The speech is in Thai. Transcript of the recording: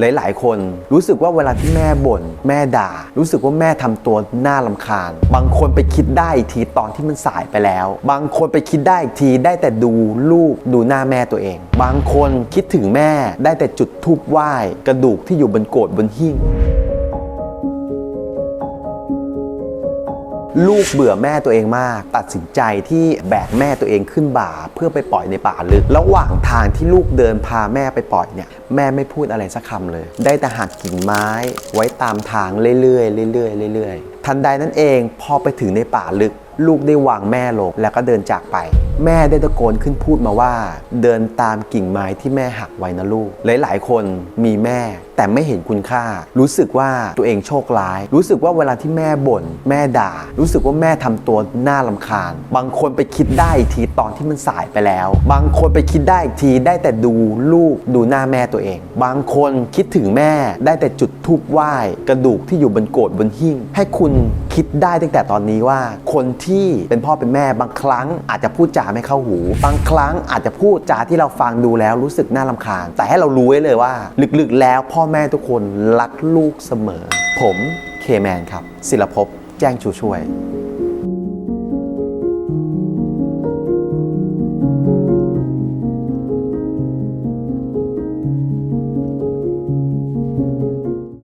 หลาย ๆ คนรู้สึกว่าเวลาที่แม่บ่นแม่ด่า รู้สึกว่าแม่ทำตัวน่าลำคาญ บางคนไปคิดได้อีกทีตอนที่มันสายไปแล้ว บางคนไปคิดได้อีกทีได้แต่ดูลูกดูหน้าแม่ตัวเอง บางคนคิดถึงแม่ได้แต่จุดทูบไหว้ กระดูกที่อยู่บนโกรธบนหิ้ง ลูกเบื่อแม่ตัวเองมาก ตัดสินใจที่แบกแม่ตัวเองขึ้นบ่า เพื่อไปปล่อยในป่าลึก ระหว่างทางที่ลูกเดินพาแม่ไปปล่อยเนี่ยแม่ไม่พูดอะไรสักคำเลย ได้แต่หักกิ่งไม้ไว้ตามทางเรื่อยๆเรื่อยๆเรื่อยๆ ทันใดนั้นเอง พอไปถึงในป่าลึก ลูกได้วางแม่ลงแล้วก็เดินจากไป แม่ได้ตะโกนขึ้นพูดมาว่า เดินตามกิ่งไม้ที่แม่หักไว้นะลูก หลายๆ คนมีแม่แต่ไม่เห็นคุณค่า รู้สึกว่าตัวเองโชคร้าย รู้สึกว่าเวลาที่แม่บ่น แม่ด่า รู้สึกว่าแม่ทำตัวน่าลำคาญ บางคนไปคิดได้อีกทีตอนที่มันสายไปแล้ว บางคนไปคิดได้อีกทีได้แต่ดูลูกดูหน้าแม่ตัวเอง บางคนคิดถึงแม่ได้แต่จุดทูบไหว้ กระดูกที่อยู่บนโกรธบนหิ้ง ให้คุณคิดได้ตั้งแต่ตอนนี้ว่า คนที่เป็นพ่อเป็นแม่บางครั้งอาจจะพูดจาไม่เข้าหู บางครั้งอาจจะพูดจาที่เราฟังดูแล้วรู้สึกน่าลำคาญ แต่ให้เรารู้ไว้เลยว่า ลึกๆ แล้วพ่อแม่ทุกคนรักลูกเสมอ ผมเคแมนครับศิลภพแจ้งชูช่วย